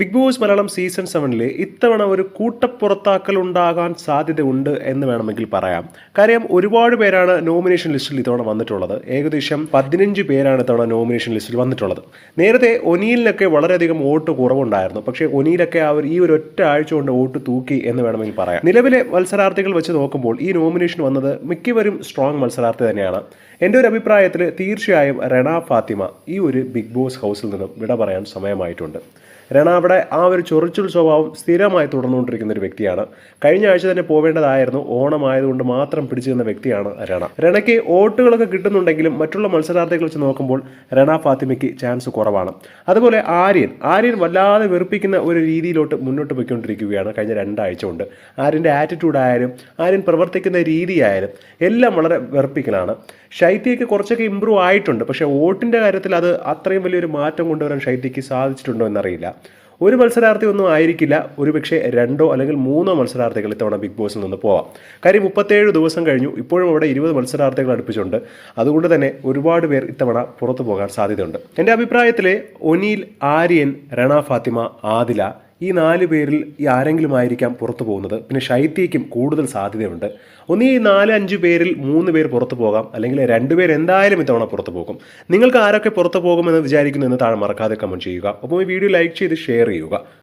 Big Boss Malayalam season സെവനിലെ ഇത്തവണ ഒരു കൂട്ടപ്പുറത്താക്കൽ ഉണ്ടാകാൻ സാധ്യതയുണ്ട് എന്ന് വേണമെങ്കിൽ പറയാം. കാര്യം ഒരുപാട് പേരാണ് നോമിനേഷൻ ലിസ്റ്റിൽ ഇത്തവണ വന്നിട്ടുള്ളത്. ഏകദേശം പതിനഞ്ച് പേരാണ് ഇത്തവണ നോമിനേഷൻ ലിസ്റ്റിൽ വന്നിട്ടുള്ളത്. നേരത്തെ ഒനിയിലൊക്കെ വളരെയധികം വോട്ട് കുറവുണ്ടായിരുന്നു. പക്ഷേ ഒനിയിലൊക്കെ അവർ ഈ ഒരു ഒറ്റ ആഴ്ച കൊണ്ട് വോട്ട് തൂക്കി എന്ന് വേണമെങ്കിൽ പറയാം. നിലവിലെ മത്സരാർത്ഥികൾ വെച്ച് നോക്കുമ്പോൾ ഈ നോമിനേഷൻ വന്നത് മിക്കവരും സ്ട്രോങ് മത്സരാർത്ഥി തന്നെയാണ്. എന്റെ ഒരു അഭിപ്രായത്തിൽ തീർച്ചയായും റെണ ഫാത്തിമ ഈ ഒരു ബിഗ് ബോസ് ഹൗസിൽ നിന്നും വിട പറയാൻ സമയമായിട്ടുണ്ട്. അവിടെ ആ ഒരു ചൊറിച്ചിൽ സ്വഭാവം സ്ഥിരമായി തുടർന്നുകൊണ്ടിരിക്കുന്ന ഒരു വ്യക്തിയാണ്. കഴിഞ്ഞ ആഴ്ച തന്നെ പോവേണ്ടതായിരുന്നു. ഓണമായതുകൊണ്ട് മാത്രം പിടിച്ചു നിന്ന വ്യക്തിയാണ് രണ. രണയ്ക്ക് വോട്ടുകളൊക്കെ കിട്ടുന്നുണ്ടെങ്കിലും മറ്റുള്ള മത്സരാർത്ഥികൾ വെച്ച് നോക്കുമ്പോൾ രണ ഫാത്തിമയ്ക്ക് ചാൻസ് കുറവാണ്. അതുപോലെ ആര്യൻ. ആര്യൻ വല്ലാതെ വെറുപ്പിക്കുന്ന ഒരു രീതിയിലോട്ട് മുന്നോട്ട് പോയിക്കൊണ്ടിരിക്കുകയാണ് കഴിഞ്ഞ രണ്ടാഴ്ച കൊണ്ട്. ആര്യന്റെ ആറ്റിറ്റ്യൂഡ് ആയാലും ആര്യൻ പ്രവർത്തിക്കുന്ന രീതിയായാലും എല്ലാം വളരെ വെറുപ്പിക്കലാണ്. ശൈത്യയ്ക്ക് കുറച്ചൊക്കെ ഇമ്പ്രൂവ് ആയിട്ടുണ്ട്. പക്ഷേ വോട്ടിന്റെ കാര്യത്തിൽ അത് അത്രയും വലിയൊരു മാറ്റം കൊണ്ടുവരാൻ ശൈത്യയ്ക്ക് സാധിച്ചിട്ടുണ്ടോ എന്നറിയില്ല. ഒരു മത്സരാർത്ഥി ഒന്നും ആയിരിക്കില്ല. ഒരുപക്ഷെ രണ്ടോ അല്ലെങ്കിൽ മൂന്നോ മത്സരാർത്ഥികൾ ഇത്തവണ ബിഗ് ബോസിൽ നിന്ന് പോവാം. കാര്യം മുപ്പത്തേഴ് ദിവസം കഴിഞ്ഞു. ഇപ്പോഴും അവിടെ ഇരുപത് മത്സരാർത്ഥികൾ അടുപ്പിച്ചുണ്ട്. അതുകൊണ്ട് തന്നെ ഒരുപാട് പേർ ഇത്തവണ പുറത്തു പോകാൻ സാധ്യതയുണ്ട്. എന്റെ അഭിപ്രായത്തിൽ ഒനീൽ ആര്യൻ രണ ഫാത്തിമ ആദില ഈ നാല് പേരിൽ ഈ ആരെങ്കിലും ആയിരിക്കാം പുറത്തു പോകുന്നത്. പിന്നെ ശൈത്യയ്ക്കും കൂടുതൽ സാധ്യതയുണ്ട്. ഒന്ന് ഈ നാല് അഞ്ച് പേരിൽ മൂന്ന് പേർ പുറത്തു പോകാം. അല്ലെങ്കിൽ രണ്ട് പേർ എന്തായാലും ഇത്തവണ പുറത്തു പോകും. നിങ്ങൾക്ക് ആരൊക്കെ പുറത്തു പോകുമെന്ന് വിചാരിക്കുന്നു എന്ന് താഴെ മറക്കാതെ കമന്റ് ചെയ്യുക. അപ്പോൾ ഈ വീഡിയോ ലൈക്ക് ചെയ്ത് ഷെയർ ചെയ്യുക.